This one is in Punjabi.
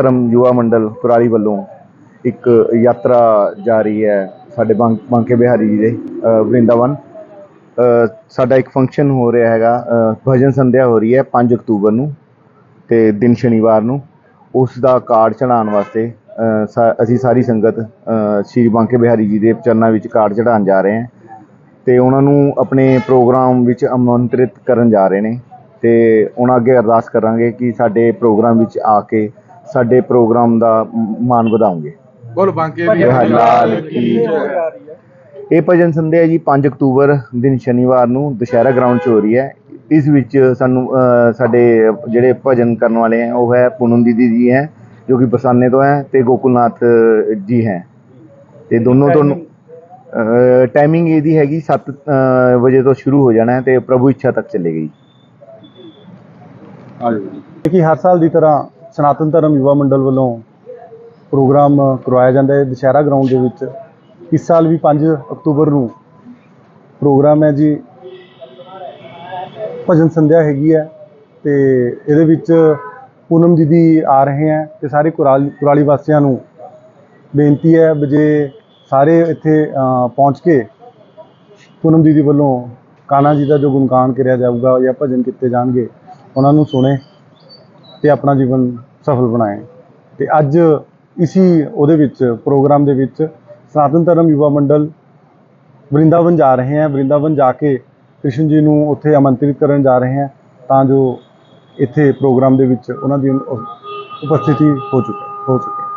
ਧਰਮ ਯੁਵਾ ਮੰਡਲ ਕੁਰਾਲੀ ਵੱਲੋਂ ਇੱਕ ਯਾਤਰਾ ਜਾ ਰਹੀ ਹੈ ਸਾਡੇ ਬਾਂ- ਬਾਂਕੇ ਬਿਹਾਰੀ ਜੀ ਦੇ ਵਰਿੰਦਾਵਨ। ਸਾਡਾ ਇੱਕ ਫੰਕਸ਼ਨ ਹੋ ਰਿਹਾ ਹੈਗਾ ਭਜਨ ਸੰਧਿਆ ਹੋ ਰਹੀ ਹੈ 5 ਅਕਤੂਬਰ ਨੂੰ ਤੇ ਦਿਨ ਸ਼ਨੀਵਾਰ ਨੂੰ। ਉਸ ਦਾ ਕਾਰਡ ਚੜਾਉਣ ਵਾਸਤੇ ਸਾ- ਅਸੀਂ ਸਾਰੀ ਸੰਗਤ ਸ਼੍ਰੀ ਬਾਂਕੇ ਬਿਹਾਰੀ ਜੀ ਦੇ ਚਰਨਾਂ ਵਿੱਚ ਕਾਰਡ ਚੜਾਉਣ ਜਾ ਰਹੇ ਹਾਂ। ਤੇ ਉਹਨਾਂ ਨੂੰ ਆਪਣੇ ਪ੍ਰੋਗਰਾਮ ਵਿੱਚ ਆਮੰਤਰਿਤ ਕਰਨ ਜਾ ਰਹੇ ਨੇ। ਤੇ ਉਹਨਾਂ ਅੱਗੇ ਅਰਦਾਸ ਕਰਾਂਗੇ ਕਿ ਸਾਡੇ ਪ੍ਰੋਗਰਾਮ ਵਿੱਚ ਆ ਕੇ ਸਾਡੇ ਪ੍ਰੋਗਰਾਮ ਦਾ ਮਾਣ ਵਧਾਉਂਗੇ। ਬੋਲ ਬਾਂਕੇ ਬਿਹਾਰੀ ਲਾਲ ਕੀ ਜੈ। ਇਹ ਭਜਨ ਸੰਧਿਆ ਜੀ 5 ਅਕਤੂਬਰ ਦਿਨ ਸ਼ਨੀਵਾਰ ਨੂੰ ਦੁਸ਼ਹਿਰਾ ਗਰਾਊਂਡ 'ਚ ਹੋ ਰਹੀ ਹੈ। ਇਸ ਵਿੱਚ ਸਾਨੂੰ ਸਾਡੇ ਜਿਹੜੇ ਭਜਨ ਕਰਨ ਵਾਲੇ ਹੈ ਉਹ ਹੈ ਪੂਨਮ ਦੀਦੀ ਜੀ ਹੈ ਜੋ ਕਿ ਬਰਸਾਨੇ ਤੋਂ ਹੈ ਤੇ ਗੋਕੁਲਨਾਥ ਜੀ ਹੈ। ਤੇ ਦੋਨੋਂ ਤੋਂ ਟਾਈਮਿੰਗ ਇਹਦੀ ਹੈਗੀ 7 ਵਜੇ ਤੋਂ ਸ਼ੁਰੂ ਹੋ ਜਾਣਾ ਹੈ ਤੇ ਪ੍ਰਭੂ ਇੱਛਾ ਤੱਕ ਚੱਲੇਗੀ ਕਿ ਹਰ ਸਾਲ ਦੀ ਤਰ੍ਹਾਂ ਸਨਾਤਨ ਧਰਮ ਯੁਵਾ ਮੰਡਲ ਵੱਲੋਂ ਪ੍ਰੋਗਰਾਮ ਕਰਵਾਇਆ ਜਾਂਦਾ ਹੈ ਦੁਸ਼ਹਿਰਾ ਗਰਾਊਂਡ ਦੇ ਵਿੱਚ। ਇਸ ਸਾਲ ਵੀ 5 ਅਕਤੂਬਰ ਨੂੰ ਪ੍ਰੋਗਰਾਮ ਹੈ ਜੀ। ਭਜਨ ਸੰਧਿਆ ਹੈਗੀ ਹੈ ਤੇ ਇਹਦੇ ਵਿੱਚ ਪੂਨਮ ਦੀਦੀ ਆ ਰਹੇ ਹੈ ਤੇ ਸਾਰੇ ਕੁਰਾਲੀ ਕੁਰਾਲੀ ਵਾਸੀਆਂ ਨੂੰ ਬੇਨਤੀ ਹੈ ਵੀ ਜੇ ਸਾਰੇ ਇੱਥੇ ਪਹੁੰਚ ਕੇ ਪੂਨਮ ਦੀਦੀ ਵੱਲੋਂ ਕਾਨਾ ਜੀ ਦਾ ਜੋ ਗੁਣਗਾਨ ਕਰਿਆ ਜਾਊਗਾ ਜਾਂ ਭਜਨ ਕੀਤੇ ਜਾਣਗੇ, ਉਹਨਾਂ ਨੂੰ ਸੁਣੇ। ਤੇ ਆਪਣਾ ਜੀਵਨ ਸਫਲ ਬਣਾਏ। ਤੇ ਅੱਜ ਇਸੀ ਉਹਦੇ ਵਿੱਚ, ਪ੍ਰੋਗਰਾਮ ਦੇ ਵਿੱਚ ਸਨਾਤਨ ਧਰਮ ਯੁਵਾ ਮੰਡਲ ਵਰਿੰਦਾਵਨ ਜਾ ਰਹੇ ਹੈ। ਵਰਿੰਦਾਵਨ ਜਾ ਕੇ ਕ੍ਰਿਸ਼ਨ ਜੀ ਨੂੰ ਉੱਥੇ ਆਮੰਤਰਿਤ ਕਰਨ ਜਾ ਰਹੇ ਹੈ ਤਾਂ ਜੋ ਇੱਥੇ ਪ੍ਰੋਗਰਾਮ ਦੇ ਵਿੱਚ ਉਹਨਾਂ ਦੀ ਉਪਸਥਿਤੀ ਹੋ ਚੁੱਕੀ ਹੋ ਚੁੱਕੀ।